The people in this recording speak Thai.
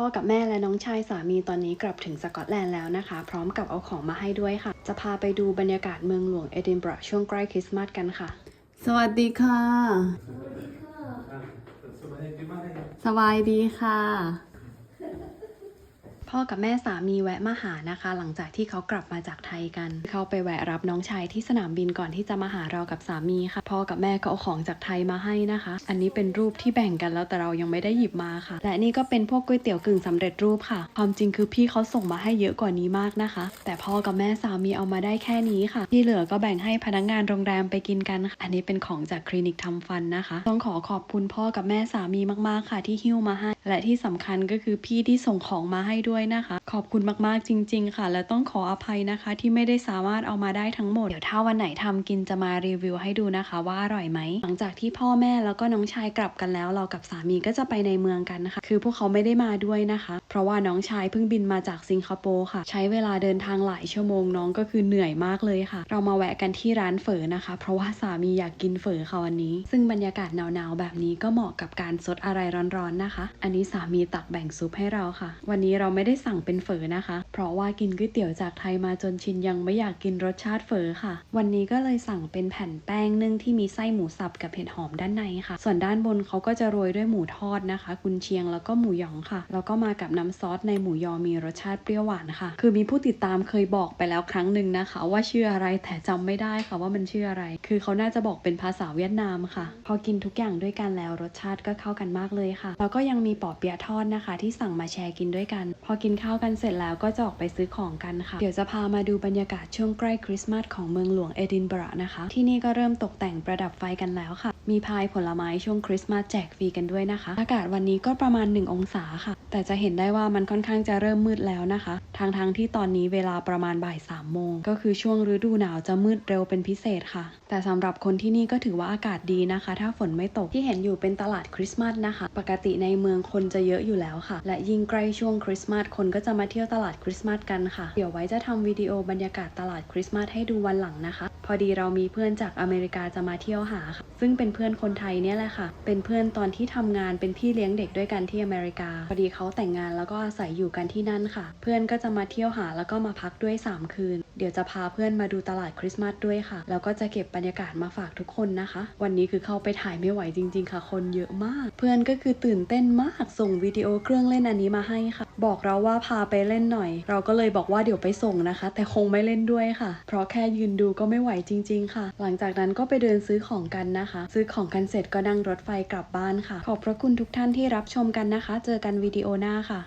พ่อกับแม่และน้องชายสามีตอนนี้กลับถึงสกอตแลนด์แล้วนะคะ พร้อมกับเอาของมาให้ด้วยค่ะ จะพาไปดูบรรยากาศเมืองหลวงเอดินบะระช่วงใกล้คริสต์มาสกันค่ะ สวัสดีค่ะสบายดีมากเลยสบายดีค่ะ พ่อกับแม่สามีแวะมาหานะคะ หลังจากที่เขากลับมาจากไทยกัน เขาไปแวะรับน้องชายที่สนามบินก่อนที่จะมาหาเรากับสามีค่ะ พ่อกับแม่ก็เอาของจากไทยมาให้นะคะ อันนี้เป็นรูปที่แบ่งกันแล้วแต่เรายังไม่ได้หยิบมาค่ะ และนี่ก็เป็นพวกก๋วยเตี๋ยวกึ่งสำเร็จรูปค่ะ ความจริงคือพี่เขาส่งมาให้เยอะกว่านี้มากนะคะ แต่พ่อกับแม่สามีเอามาได้แค่นี้ค่ะ ที่เหลือก็แบ่งให้พนักงานโรงแรมไปกินกันค่ะ อันนี้เป็นของจากคลินิกทำฟันนะคะ ต้องขอขอบคุณพ่อกับแม่สามีมากๆค่ะ ที่หิ้วมาให้ และที่สำคัญก็คือพี่ที่ส่งของมาให้ด้วยนะคะ ขอบคุณมากๆจริง ๆ ค่ะ และต้องขออภัยนะคะ ที่ไม่ได้สามารถเอามาได้ทั้งหมด เดี๋ยวถ้าวันไหนทำกินจะมารีวิวให้ดูนะคะ ว่าอร่อยไหม หลังจากที่พ่อแม่แล้วก็น้องชายกลับกันแล้ว เรากับสามีก็จะไปในเมืองกันนะคะ คือพวกเขาไม่ได้มาด้วยนะคะเพราะว่าน้องชายเพิ่งบินมาจากสิงคโปร์ค่ะ ใช้เวลาเดินทางหลายชั่วโมงน้องก็คือเหนื่อยมากเลยค่ะ เรามาแวะกันที่ร้านเฝอนะคะ เพราะว่าสามีอยากกินเฝอค่ะวันนี้ ซึ่งบรรยากาศหนาวๆแบบนี้ก็เหมาะกับการซดอะไรร้อนๆนะคะ อันนี้สามีตักแบ่งซุปให้เราค่ะ วันนี้เราไม่ได้สั่งเป็นเฝอนะคะ เพราะว่ากินก๋วยเตี๋ยวจากไทยมาจนชินยังไม่อยากกินรสชาติเฝอค่ะ วันนี้ก็เลยสั่งเป็นแผ่นแป้งนึ่งที่มีไส้หมูสับกับเห็ดหอมด้านในค่ะ ส่วนด้านบนเขาก็จะโรยด้วยหมูทอดนะคะ กุนเชียงแล้วก็หมูหยองค่ะ แล้วก็มากับน้ำซอสในหมูยอมีรสชาติเปรี้ยวหวานค่ะคือมีผู้ติดตามเคยบอกไปแล้วครั้งหนึ่งนะคะ ว่าชื่ออะไรแต่จำไม่ได้ค่ะว่ามันชื่ออะไร คือเขาน่าจะบอกเป็นภาษาเวียดนามค่ะ พอกินทุกอย่างด้วยกันแล้วรสชาติก็เข้ากันมากเลยค่ะ แล้วก็ยังมีปอเปียะทอดนะคะ ที่สั่งมาแชร์กินด้วยกัน อกินข้าวกันเสร็จแล้วก็จะออกไปซื้อของกันค่ะ เดี๋ยวจะพามาดูบรรยากาศช่วงใกล้คริสต์มาสของเมืองหลวงเอดินบะระนะคะ ที่นี่ก็เริ่มตกแต่งประดับไฟกันแล้วค่ะ มีพายผลไม้ช่วงคริสต์มาสแจกฟรีกันด้วยนะคะ อากาศวันนี้ก็ประมาณ 1 องศาค่ะ แต่จะเห็นได้ว่ามันค่อนข้างจะเริ่มมืดแล้วนะคะ ทางทางๆที่ตอนนี้เวลาประมาณบ่ายสามโมงก็คือช่วงฤดูหนาวจะมืดเร็วเป็นพิเศษค่ะ แต่สำหรับคนที่นี่ก็ถือว่าอากาศดีนะคะ ถ้าฝนไม่ตกที่เห็นอยู่เป็นตลาดคริสต์มาสนะคะ ปกติในเมืองคนจะเยอะอยู่แล้วค่ะ และยิ่งใกล้ช่วงคริสต์มาสคนก็จะมาเที่ยวตลาดคริสต์มาสกันค่ะ เดี๋ยวไว้จะทำวิดีโอบรรยากาศตลาดคริสต์มาสให้ดูวันหลังนะคะ พอดีเรามีเพื่อนจากอเมริกาจะมาเที่ยวหาค่ะ ซึ่งเป็นเพื่อนคนไทยเนี่ยแหละค่ะ เป็นเพื่อนตอนที่ทำงานเป็นพี่เลี้ยงเด็กด้วยกันที่อเมริกา พอดีเขาแต่งงานแล้วก็อาศัยอยู่กันที่นั่นค่ะ เพื่อนก็จะมาเที่ยวหาแล้วก็มาพักด้วย 3 คืน เดี๋ยวจะพาเพื่อนมาดูตลาดคริสต์มาสด้วยค่ะ แล้วก็จะเก็บบรรยากาศมาฝากทุกคนนะคะ วันนี้คือเข้าไปถ่ายไม่ไหวจริง ๆ ค่ะ คนเยอะมาก เพื่อนก็คือตื่นเต้นมากส่งวิดีโอเครื่องเล่นอันนี้มาให้ค่ะ บอกเราว่าพาไปเล่นหน่อย เราก็เลยบอกว่าเดี๋ยวไปส่งนะคะ แต่คงไม่เล่นด้วยค่ะ เพราะแค่ยืนดูก็ไม่ไหวจริง ๆ ค่ะ หลังจากนั้นก็ไปเดินซื้อของกันนะคะ ซื้อของกันเสร็จก็นั่งรถไฟกลับบ้านค่ะ ขอบพระคุณทุกท่านที่รับชมกันนะคะ เจอกันวิดีโอหน้าค่ะ